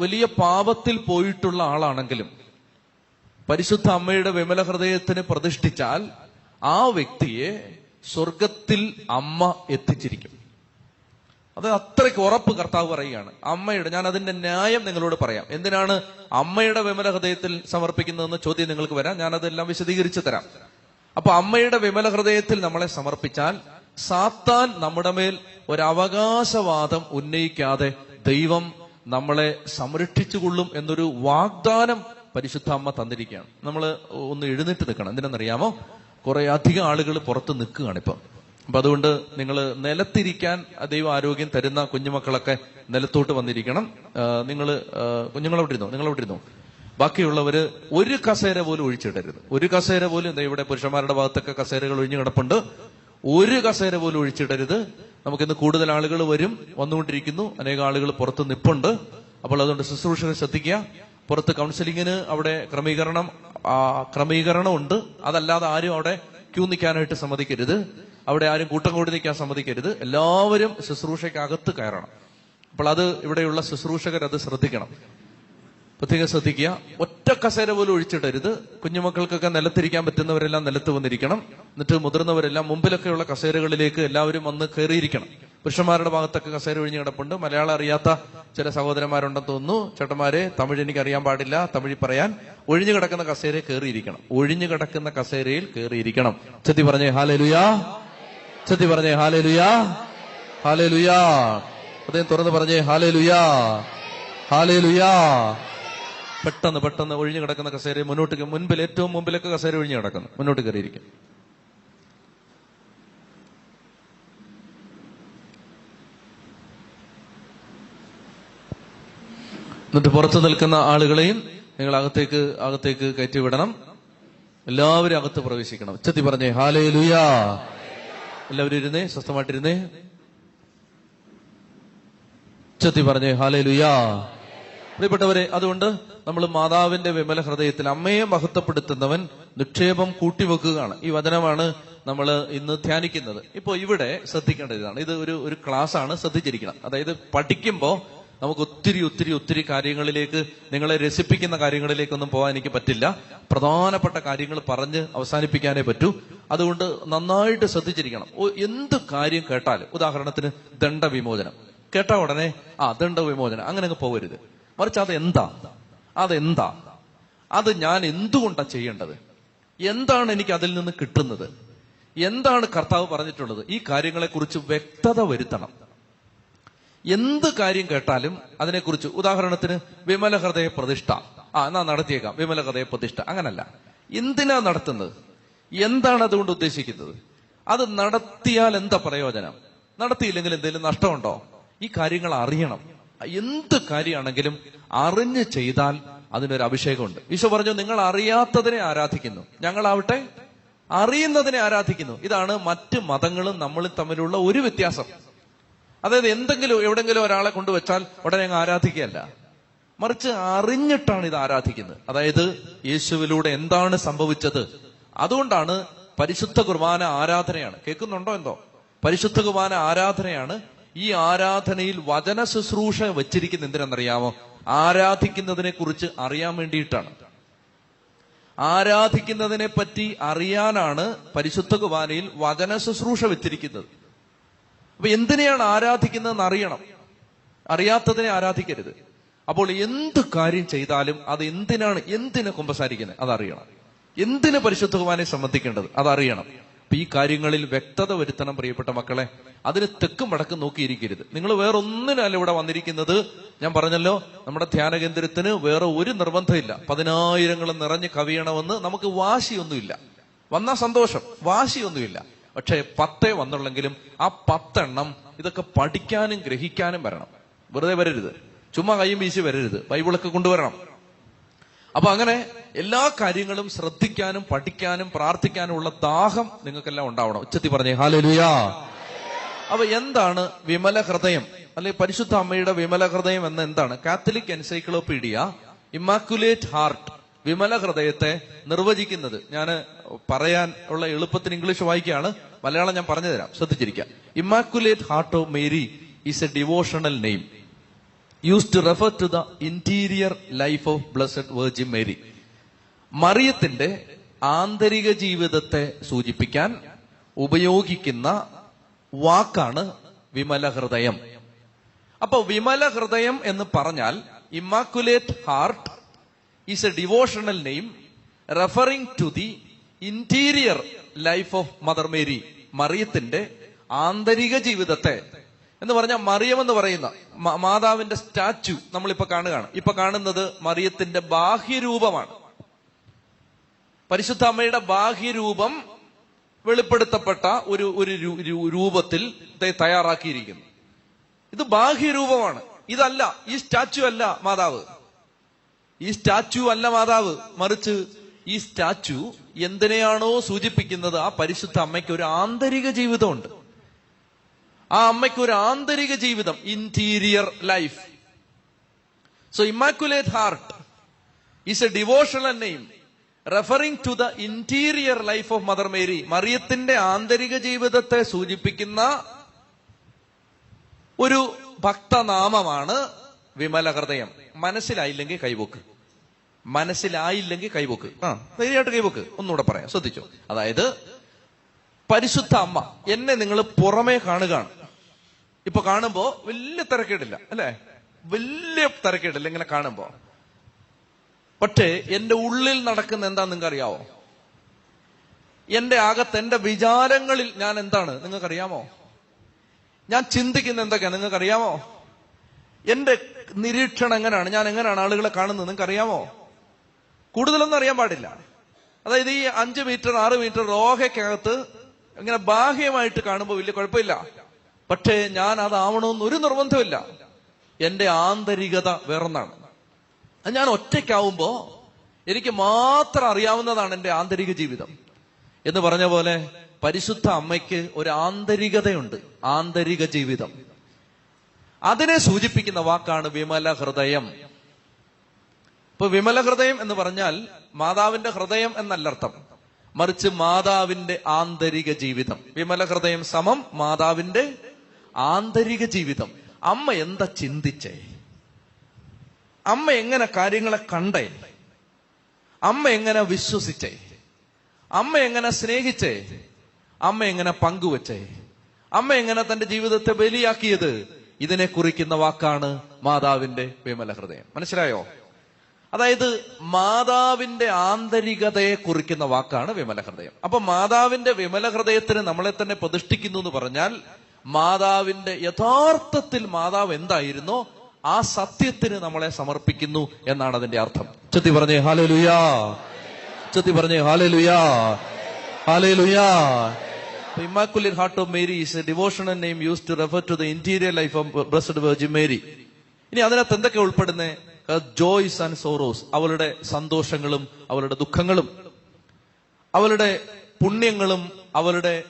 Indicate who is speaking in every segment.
Speaker 1: വലിയ പാപത്തിൽ പോയിട്ടുള്ള ആളാണെങ്കിലും പരിശുദ്ധ അമ്മയുടെ വിമല ഹൃദയത്തിന് പ്രതിഷ്ഠിച്ചാൽ ആ വ്യക്തിയെ സ്വർഗത്തിൽ അമ്മ എത്തിച്ചിരിക്കും. അത് അത്രയ്ക്ക് ഉറപ്പ് കർത്താവ് പറയുകയാണ്. അമ്മയുടെ ഞാൻ അതിന്റെ ന്യായം നിങ്ങളോട് പറയാം. എന്തിനാണ് അമ്മയുടെ വിമല ഹൃദയത്തിൽ സമർപ്പിക്കുന്നതെന്ന് ചോദ്യം നിങ്ങൾക്ക് വരാം. ഞാൻ അതെല്ലാം വിശദീകരിച്ചു തരാം. അപ്പൊ അമ്മയുടെ വിമല ഹൃദയത്തിൽ നമ്മളെ സമർപ്പിച്ചാൽ സാത്താൻ നമ്മുടെ മേൽ ഒരു അവകാശവാദം ഉന്നയിക്കാതെ ദൈവം നമ്മളെ സംരക്ഷിച്ചുകൊള്ളും എന്നൊരു വാഗ്ദാനം പരിശുദ്ധ അമ്മ തന്നിരിക്കുകയാണ്. നമ്മൾ ഒന്ന് എഴുന്നേറ്റ് നിൽക്കണം. എന്തിനെന്നറിയാമോ? കുറെ അധികം ആളുകൾ പുറത്ത് നിൽക്കുകയാണ് ഇപ്പം. അപ്പൊ അതുകൊണ്ട് നിങ്ങൾ നിലത്തിരിക്കാൻ ദൈവം ആരോഗ്യം തരുന്ന കുഞ്ഞുമക്കളൊക്കെ നിലത്തോട്ട് വന്നിരിക്കണം. നിങ്ങൾ കുഞ്ഞുങ്ങളവിടെ ഇരുന്നോ? നിങ്ങളവിടെ ഇരുന്നോ? ബാക്കിയുള്ളവര് ഒരു കസേര പോലും ഒഴിച്ചിടരുത്. ഒരു കസേര പോലും ഇവിടെ പുരുഷന്മാരുടെ ഭാഗത്തൊക്കെ കസേരകൾ ഒഴിഞ്ഞു കിടപ്പുണ്ട്. ഒരു കസേര പോലും ഒഴിച്ചിടരുത്. നമുക്കിന്ന് കൂടുതൽ ആളുകൾ വരും വന്നുകൊണ്ടിരിക്കുന്നു. അനേക ആളുകൾ പുറത്ത് നിപ്പുണ്ട്. അപ്പോൾ അതുകൊണ്ട് ശുശ്രൂഷകൾ ശ്രദ്ധിക്കുക. പുറത്ത് കൗൺസിലിങ്ങിന് അവിടെ ക്രമീകരണം ക്രമീകരണം ഉണ്ട് അതല്ലാതെ ആരും അവിടെ ക്യൂ നിൽക്കാനായിട്ട് സമ്മതിക്കരുത്. അവിടെ ആരും കൂട്ടം കൂടി നിൽക്കാൻ സമ്മതിക്കരുത്. എല്ലാവരും ശുശ്രൂഷയ്ക്കകത്ത് കയറണം. അപ്പോൾ അത് ഇവിടെയുള്ള ശുശ്രൂഷകർ അത് ശ്രദ്ധിക്കണം. പ്രത്യേകം ശ്രദ്ധിക്കുക. ഒറ്റ കസേര പോലും ഒഴിച്ചിടരുത്. കുഞ്ഞുമക്കൾക്കൊക്കെ നിലത്തിരിക്കാൻ പറ്റുന്നവരെല്ലാം നിലത്ത് വന്നിരിക്കണം. എന്നിട്ട് മുതിർന്നവരെല്ലാം മുമ്പിലൊക്കെയുള്ള കസേരകളിലേക്ക് എല്ലാവരും വന്ന് കയറിയിരിക്കണം. പുരുഷന്മാരുടെ ഭാഗത്തൊക്കെ കസേര ഒഴിഞ്ഞ് കിടപ്പുണ്ട്. മലയാളം അറിയാത്ത ചില സഹോദരന്മാരുണ്ടെന്ന് തോന്നുന്നു. ചേട്ടന്മാരെ തമിഴ് എനിക്ക് അറിയാൻ പാടില്ല. തമിഴ് പറയാൻ. ഒഴിഞ്ഞു കിടക്കുന്ന കസേരയിൽ കയറിയിരിക്കണം. ഒഴിഞ്ഞു കിടക്കുന്ന കസേരയിൽ കയറിയിരിക്കണം. ചെത്തി പറഞ്ഞേ ഹാലലുയാ. ചെത്തി പറഞ്ഞേ ഹാലലുയാ. ഹാലലുയാ. ഹാലേ ലുയാ അദ്ദേഹം തുറന്ന് പറഞ്ഞേ ഹാലലുയാ. ഹാലലുയാ. ഹാലേ ലുയാ പെട്ടെന്ന് പെട്ടെന്ന് ഒഴിഞ്ഞു കിടക്കുന്ന കസേര മുന്നോട്ട് മുൻപിൽ ഏറ്റവും മുമ്പിലൊക്കെ കസേര ഒഴിഞ്ഞു കിടക്കുന്നു. മുന്നോട്ട് കയറിയിരിക്കും. എന്നിട്ട് പുറത്ത് നിൽക്കുന്ന ആളുകളെയും നിങ്ങൾ അകത്തേക്ക് അകത്തേക്ക് കയറ്റി വിടണം. എല്ലാവരും അകത്ത് പ്രവേശിക്കണം. ഉച്ചത്തി പറഞ്ഞേ ഹാലേ ലുയാ എല്ലാവരും ഇരുന്നേ സ്വസ്ഥമായിട്ടിരുന്നേ. ഉച്ചത്തി പറഞ്ഞേ ഹാലേ ലുയാ പ്രിയപ്പെട്ടവരെ അതുകൊണ്ട് നമ്മൾ മാതാവിന്റെ വിമല ഹൃദയത്തിൽ അമ്മയെ മഹത്വപ്പെടുത്തുന്നവൻ നിക്ഷേപം കൂട്ടിവെക്കുകയാണ്. ഈ വചനമാണ് നമ്മൾ ഇന്ന് ധ്യാനിക്കുന്നത്. ഇപ്പൊ ഇവിടെ ശ്രദ്ധിക്കേണ്ട ഇതാണ് ഇത് ഒരു ഒരു ക്ലാസ് ആണ് ശ്രദ്ധിച്ചിരിക്കണം അതായത് പഠിക്കുമ്പോൾ നമുക്ക് ഒത്തിരി ഒത്തിരി ഒത്തിരി കാര്യങ്ങളിലേക്ക് നിങ്ങളെ രസിപ്പിക്കുന്ന കാര്യങ്ങളിലേക്കൊന്നും പോകാൻ എനിക്ക് പറ്റില്ല. പ്രധാനപ്പെട്ട കാര്യങ്ങൾ പറഞ്ഞ് അവസാനിപ്പിക്കാനേ പറ്റൂ. അതുകൊണ്ട് നന്നായിട്ട് ശ്രദ്ധിച്ചിരിക്കണം. എന്ത് കാര്യം കേട്ടാലും ഉദാഹരണത്തിന് ദണ്ഡവിമോചനം. കേട്ട ഉടനെ ആ ദണ്ഡവിമോചനം. അങ്ങനെ അങ്ങ് പോകരുത് മറിച്ച് അതെന്താ? അതെന്താ? അത് ഞാൻ എന്തുകൊണ്ടാണ് ചെയ്യേണ്ടത്? എന്താണ് എനിക്ക് അതിൽ നിന്ന് കിട്ടുന്നത്? എന്താണ് കർത്താവ് പറഞ്ഞിട്ടുള്ളത്? ഈ കാര്യങ്ങളെക്കുറിച്ച് വ്യക്തത വരുത്തണം. എന്ത് കാര്യം കേട്ടാലും അതിനെക്കുറിച്ച് ഉദാഹരണത്തിന് വിമല ഹൃദയ പ്രതിഷ്ഠ. ആ എന്നാ നടത്തിയേക്കാം. വിമല ഹൃദയ പ്രതിഷ്ഠ. അങ്ങനല്ല. എന്തിനാ നടത്തുന്നത്? എന്താണ് അതുകൊണ്ട് ഉദ്ദേശിക്കുന്നത്? അത് നടത്തിയാൽ എന്താ പ്രയോജനം? നടത്തിയില്ലെങ്കിൽ എന്തെങ്കിലും നഷ്ടമുണ്ടോ? ഈ കാര്യങ്ങൾ അറിയണം. എന്ത് കാര്യമാണെങ്കിലും അറിഞ്ഞ് ചെയ്താൽ അതിനൊരു അഭിഷേകമുണ്ട്. ഈശോ പറഞ്ഞു നിങ്ങൾ അറിയാത്തതിനെ ആരാധിക്കുന്നു. ഞങ്ങളാവട്ടെ അറിയുന്നതിനെ ആരാധിക്കുന്നു. ഇതാണ് മറ്റ് മതങ്ങളും നമ്മളും തമ്മിലുള്ള ഒരു വ്യത്യാസം. അതായത് എന്തെങ്കിലും എവിടെങ്കിലും ഒരാളെ കൊണ്ടുവച്ചാൽ ഉടനെ അങ്ങ് ആരാധിക്കുകയല്ല. മറിച്ച് അറിഞ്ഞിട്ടാണ് ഇത് ആരാധിക്കുന്നത്. അതായത് യേശുവിലൂടെ എന്താണ് സംഭവിച്ചത്? അതുകൊണ്ടാണ് പരിശുദ്ധ കുർബാന ആരാധനയാണ്. കേൾക്കുന്നുണ്ടോ എന്തോ? പരിശുദ്ധ കുർബാന ആരാധനയാണ് ഈ ആരാധനയിൽ വചന ശുശ്രൂഷ വെച്ചിരിക്കുന്ന എന്തിനെന്നറിയാമോ? ആരാധിക്കുന്നതിനെ കുറിച്ച് അറിയാൻ വേണ്ടിയിട്ടാണ്. ആരാധിക്കുന്നതിനെ പറ്റി അറിയാനാണ് പരിശുദ്ധ കുർബാനയിൽ വചന ശുശ്രൂഷ വെച്ചിരിക്കുന്നത്. അപ്പൊ എന്തിനെയാണ് ആരാധിക്കുന്നതെന്ന് അറിയണം. അറിയാത്തതിനെ ആരാധിക്കരുത്. അപ്പോൾ എന്ത് കാര്യം ചെയ്താലും അത് എന്തിനാണ് എന്തിനെ കുമ്പസാരിക്കുന്നത്? അതറിയണം. എന്തിന് പരിശുദ്ധ കുർബാനയെ സംബന്ധിക്കേണ്ടത്? അതറിയണം. അപ്പൊ ഈ കാര്യങ്ങളിൽ വ്യക്തത വരുത്തണം പ്രിയപ്പെട്ട മക്കളെ. അതിന് തെക്കും വടക്കും നോക്കിയിരിക്കരുത്. നിങ്ങൾ വേറെ ഒന്നിനല്ല ഇവിടെ വന്നിരിക്കുന്നത്. ഞാൻ പറഞ്ഞല്ലോ നമ്മുടെ ധ്യാന കേന്ദ്രത്തിന് വേറെ ഒരു നിർബന്ധമില്ല. പതിനായിരങ്ങൾ നിറഞ്ഞ് കവിയണമെന്ന് നമുക്ക് വാശിയൊന്നുമില്ല. വന്ന സന്തോഷം വാശിയൊന്നുമില്ല. പക്ഷേ പത്തേ വന്നുള്ളെങ്കിലും ആ പത്തെണ്ണം ഇതൊക്കെ പഠിക്കാനും ഗ്രഹിക്കാനും വരണം. വെറുതെ വരരുത്. ചുമ്മാ കൈയും വീശി വരരുത്. ബൈബിളൊക്കെ കൊണ്ടുവരണം. അപ്പൊ അങ്ങനെ എല്ലാ കാര്യങ്ങളും ശ്രദ്ധിക്കാനും പഠിക്കാനും പ്രാർത്ഥിക്കാനും ഉള്ള ദാഹം നിങ്ങൾക്കെല്ലാം ഉണ്ടാവണം. ഉച്ചത്തി പറഞ്ഞേ ഹാലലുയാ. അപ്പൊ എന്താണ് വിമല ഹൃദയം? അല്ലെ പരിശുദ്ധ അമ്മയുടെ വിമല ഹൃദയം എന്ന് എന്താണ്? കാത്തലിക് എൻസൈക്ലോപീഡിയ ഇമാക്കുലേറ്റ് ഹാർട്ട് വിമല ഹൃദയത്തെ നിർവചിക്കുന്നത്. ഞാൻ പറയാൻ ഉള്ള എളുപ്പത്തിന് ഇംഗ്ലീഷ് വായിക്കുകയാണ്. മലയാളം ഞാൻ പറഞ്ഞു തരാം. ശ്രദ്ധിച്ചിരിക്കാം immaculate heart of Mary is a devotional name use to refer to the interior life of blessed virgin Mary മറിയത്തിന്റെ ആന്തരിക ജീവിതത്തെ സൂചിപ്പിക്കാൻ ഉപയോഗിക്കുന്ന വാക്കാണ് വിമല ഹൃദയം അപ്പൊ വിമല ഹൃദയം എന്ന് പറഞ്ഞാൽ immaculate heart is a devotional name referring to the interior life of mother Mary മറിയത്തിന്റെ ആന്തരിക ജീവിതത്തെ. എന്ന് പറഞ്ഞാൽ മറിയം എന്ന് പറയുന്ന മാതാവിന്റെ സ്റ്റാച്ചു നമ്മളിപ്പോ കാണുകയാണ്. ഇപ്പൊ കാണുന്നത് മറിയത്തിന്റെ ബാഹ്യരൂപമാണ്. പരിശുദ്ധ അമ്മയുടെ ബാഹ്യരൂപം വെളിപ്പെടുത്തപ്പെട്ട ഒരു ഒരു രൂപത്തിൽ തയ്യാറാക്കിയിരിക്കുന്നു. ഇത് ബാഹ്യരൂപമാണ് ഇതല്ല ഈ സ്റ്റാച്ചു അല്ല മാതാവ്. ഈ സ്റ്റാച്ചു അല്ല മാതാവ്. മറിച്ച് ഈ സ്റ്റാച്ചു എന്തിനെയാണോ സൂചിപ്പിക്കുന്നത്? ആ പരിശുദ്ധ അമ്മയ്ക്ക് ഒരു ആന്തരിക ജീവിതമുണ്ട്. ആ അമ്മയ്ക്ക് ഒരു ആന്തരിക ജീവിതം. Interior life so immaculate heart is a devotional name referring to the interior life of mother Mary മറിയത്തിന്റെ ആന്തരിക ജീവിതത്തെ സൂചിപ്പിക്കുന്ന ഒരു ഭക്തനാമമാണ് വിമല ഹൃദയം മനസ്സിലായില്ലെങ്കിൽ കൈവോക്ക്. മനസ്സിലായില്ലെങ്കിൽ കൈവോക്ക്. ആ ധൈര്യമായിട്ട് കൈവോക്ക്. ഒന്നുകൂടെ പറയാം. ശ്രദ്ധിച്ചോ. അതായത് പരിശുദ്ധ അമ്മ എന്നെ നിങ്ങൾ പുറമേ കാണുകയാണ്. ഇപ്പൊ കാണുമ്പോ വലിയ തിരക്കേടില്ല അല്ലെ? വലിയ തിരക്കേടില്ല ഇങ്ങനെ കാണുമ്പോ. പക്ഷേ എന്റെ ഉള്ളിൽ നടക്കുന്ന എന്താ നിങ്ങൾക്ക് അറിയാവോ എന്റെ അകത്ത് എന്റെ വിചാരങ്ങളിൽ ഞാൻ എന്താണ്? നിങ്ങൾക്കറിയാമോ? ഞാൻ ചിന്തിക്കുന്ന എന്തൊക്കെയാണ് നിങ്ങൾക്കറിയാമോ? എന്റെ നിരീക്ഷണം എങ്ങനെയാണ്? ഞാൻ എങ്ങനെയാണ് ആളുകളെ കാണുന്നത്? നിങ്ങൾക്ക് അറിയാമോ കൂടുതലൊന്നും അറിയാൻ പാടില്ല. അതായത് ഈ അഞ്ച് മീറ്റർ ആറ് മീറ്റർ റോഹയ്ക്കകത്ത് ഇങ്ങനെ ബാഹ്യമായിട്ട് കാണുമ്പോൾ വലിയ കുഴപ്പമില്ല. പക്ഷേ ഞാൻ അതാവണമെന്ന് ഒരു നിർബന്ധമില്ല എന്റെ ആന്തരികത വേറൊന്നാണ്. അത് ഞാൻ ഒറ്റയ്ക്കാവുമ്പോ എനിക്ക് മാത്രം അറിയാവുന്നതാണ് എന്റെ ആന്തരിക ജീവിതം. എന്ന് പറഞ്ഞ പോലെ പരിശുദ്ധ അമ്മയ്ക്ക് ഒരു ആന്തരികതയുണ്ട്. ആന്തരിക ജീവിതം. അതിനെ സൂചിപ്പിക്കുന്ന വാക്കാണ് വിമല ഹൃദയം. ഇപ്പൊ വിമല ഹൃദയം എന്ന് പറഞ്ഞാൽ മാതാവിന്റെ ഹൃദയം എന്നല്ല അർത്ഥം മറിച്ച് മാതാവിന്റെ ആന്തരിക ജീവിതം. വിമല ഹൃദയം സമം മാതാവിന്റെ ആന്തരിക ജീവിതം. അമ്മ എന്താ ചിന്തിച്ചേ? അമ്മ എങ്ങനെ കാര്യങ്ങളെ കണ്ടേ? അമ്മ എങ്ങനെ വിശ്വസിച്ചേ? അമ്മ എങ്ങനെ സ്നേഹിച്ചേ? അമ്മ എങ്ങനെ പങ്കുവച്ചേ? അമ്മ എങ്ങനെ തന്റെ ജീവിതത്തെ ബലിയാക്കിയത്? ഇതിനെ കുറിക്കുന്ന വാക്കാണ് മാതാവിന്റെ വിമല ഹൃദയം. മനസ്സിലായോ? അതായത് മാതാവിന്റെ ആന്തരികതയെ കുറിക്കുന്ന വാക്കാണ് വിമല ഹൃദയം. അപ്പൊ മാതാവിന്റെ വിമല ഹൃദയത്തിന് നമ്മളെ തന്നെ പ്രതിഷ്ഠിക്കുന്നു എന്ന് പറഞ്ഞാൽ മാതാവിന്റെ യഥാർത്ഥത്തിൽ മാതാവ് എന്തായിരുന്നോ? ആ സത്യത്തിന് നമ്മളെ സമർപ്പിക്കുന്നു എന്നാണ് അതിന്റെ അർത്ഥം. ചെത്തി പറഞ്ഞേ ഹാലേ ലുയാ ചെത്തി പറഞ്ഞേ hallelujah hallelujah immaculate heart of Mary is a devotional name use to refer to the interior life of blessed virgin Mary ഇനി അതിനകത്ത് എന്തൊക്കെ ഉൾപ്പെടുന്നത് ജോയ്സ് ആൻഡ് സോറോസ് അവളുടെ സന്തോഷങ്ങളും അവളുടെ ദുഃഖങ്ങളും അവളുടെ പുണ്യങ്ങളും അവളുടെ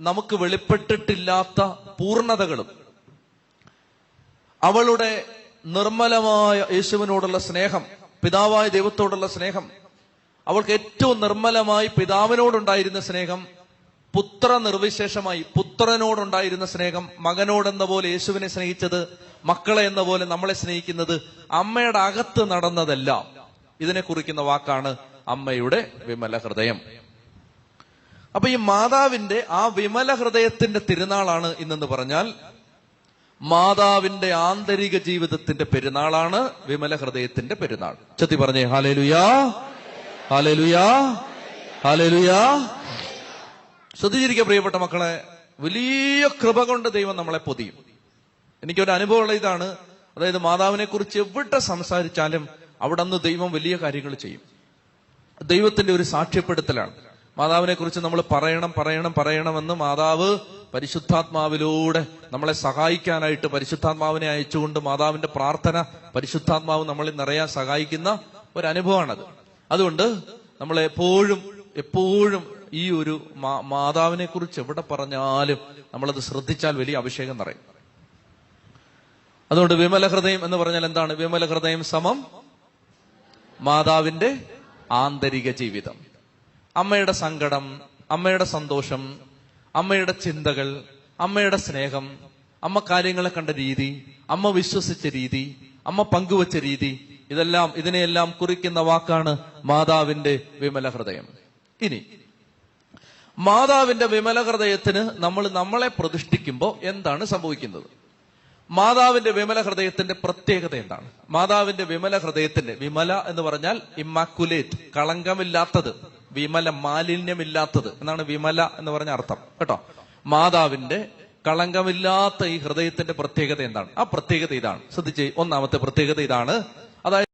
Speaker 1: നമുക്ക് വെളിപ്പെട്ടിട്ടില്ലാത്ത പൂർണതകളും. അവളുടെ നിർമ്മലമായ യേശുവിനോടുള്ള സ്നേഹം പിതാവായ ദൈവത്തോടുള്ള സ്നേഹം അവൾക്ക് ഏറ്റവും നിർമ്മലമായി പിതാവിനോടുണ്ടായിരുന്ന സ്നേഹം പുത്ര നിർവിശേഷമായി പുത്രനോടുണ്ടായിരുന്ന സ്നേഹം മകനോടെന്ന പോലെ യേശുവിനെ സ്നേഹിച്ചത് മക്കളെ എന്ന പോലെ നമ്മളെ സ്നേഹിക്കുന്നത് അമ്മയുടെ അകത്ത് നടന്നതെല്ലാം. ഇതിനെ കുറിക്കുന്ന വാക്കാണ് അമ്മയുടെ വിമല ഹൃദയം. അപ്പൊ ഈ മാതാവിന്റെ ആ വിമല ഹൃദയത്തിന്റെ തിരുനാളാണ് ഇന്നെന്ന് പറഞ്ഞാൽ മാതാവിന്റെ ആന്തരിക ജീവിതത്തിന്റെ പെരുന്നാളാണ് വിമല ഹൃദയത്തിന്റെ പെരുന്നാൾ. ചെത്തി പറഞ്ഞേ ഹാലേലുയാ ഹാലേലുയാ ഹാലേലുയാ ശ്രദ്ധിച്ചിരിക്കുക പ്രിയപ്പെട്ട മക്കളെ വലിയ കൃപ കൊണ്ട് ദൈവം നമ്മളെ പൊതിയും. എനിക്കൊരു അനുഭവമുള്ള ഇതാണ് അതായത് മാതാവിനെ കുറിച്ച് എവിടെ സംസാരിച്ചാലും അവിടെ ദൈവം വലിയ കാര്യങ്ങൾ ചെയ്യും. ദൈവത്തിന്റെ ഒരു സാക്ഷ്യപ്പെടുത്തലാണ്. മാതാവിനെ കുറിച്ച് നമ്മൾ പറയണം പറയണം പറയണമെന്ന് മാതാവ് പരിശുദ്ധാത്മാവിലൂടെ നമ്മളെ സഹായിക്കാനായിട്ട് പരിശുദ്ധാത്മാവിനെ അയച്ചുകൊണ്ട് മാതാവിന്റെ പ്രാർത്ഥന പരിശുദ്ധാത്മാവ് നമ്മളെ നിറയാൻ സഹായിക്കുന്ന ഒരു അനുഭവമാണത് അതുകൊണ്ട് നമ്മൾ എപ്പോഴും എപ്പോഴും ഈ ഒരു മാതാവിനെ കുറിച്ച് എവിടെ പറഞ്ഞാലും നമ്മളത് ശ്രദ്ധിച്ചാൽ വലിയ അഭിഷേകം നിറയും. അതുകൊണ്ട് വിമല ഹൃദയം എന്ന് പറഞ്ഞാൽ എന്താണ്? വിമല ഹൃദയം സമം മാതാവിന്റെ ആന്തരിക ജീവിതം. അമ്മയുടെ സങ്കടം അമ്മയുടെ സന്തോഷം അമ്മയുടെ ചിന്തകൾ അമ്മയുടെ സ്നേഹം അമ്മ കാര്യങ്ങളെ കണ്ട രീതി അമ്മ വിശ്വസിച്ച രീതി അമ്മ പങ്കുവച്ച രീതി ഇതെല്ലാം ഇതിനെയെല്ലാം കുറിക്കുന്ന വാക്കാണ് മാതാവിന്റെ വിമല ഹൃദയം. ഇനി മാതാവിന്റെ വിമല ഹൃദയത്തിന് നമ്മൾ നമ്മളെ പ്രതിഷ്ഠിക്കുമ്പോൾ എന്താണ് സംഭവിക്കുന്നത്? മാതാവിന്റെ വിമല ഹൃദയത്തിന്റെ പ്രത്യേകത എന്താണ്? മാതാവിന്റെ വിമല ഹൃദയത്തിന്റെ വിമല എന്ന് പറഞ്ഞാൽ ഇമ്മാക്കുലേറ്റ് കളങ്കമില്ലാത്തത്. വിമല മാലിന്യമില്ലാത്തത് എന്നാണ് വിമല എന്ന് പറഞ്ഞ അർത്ഥം. കേട്ടോ? മാതാവിന്റെ കളങ്കമില്ലാത്ത ഈ ഹൃദയത്തിന്റെ പ്രത്യേകത എന്താണ്? ആ പ്രത്യേകത ഇതാണ്. ശ്രദ്ധിച്ച് ഒന്നാമത്തെ പ്രത്യേകത ഇതാണ്. അതായത്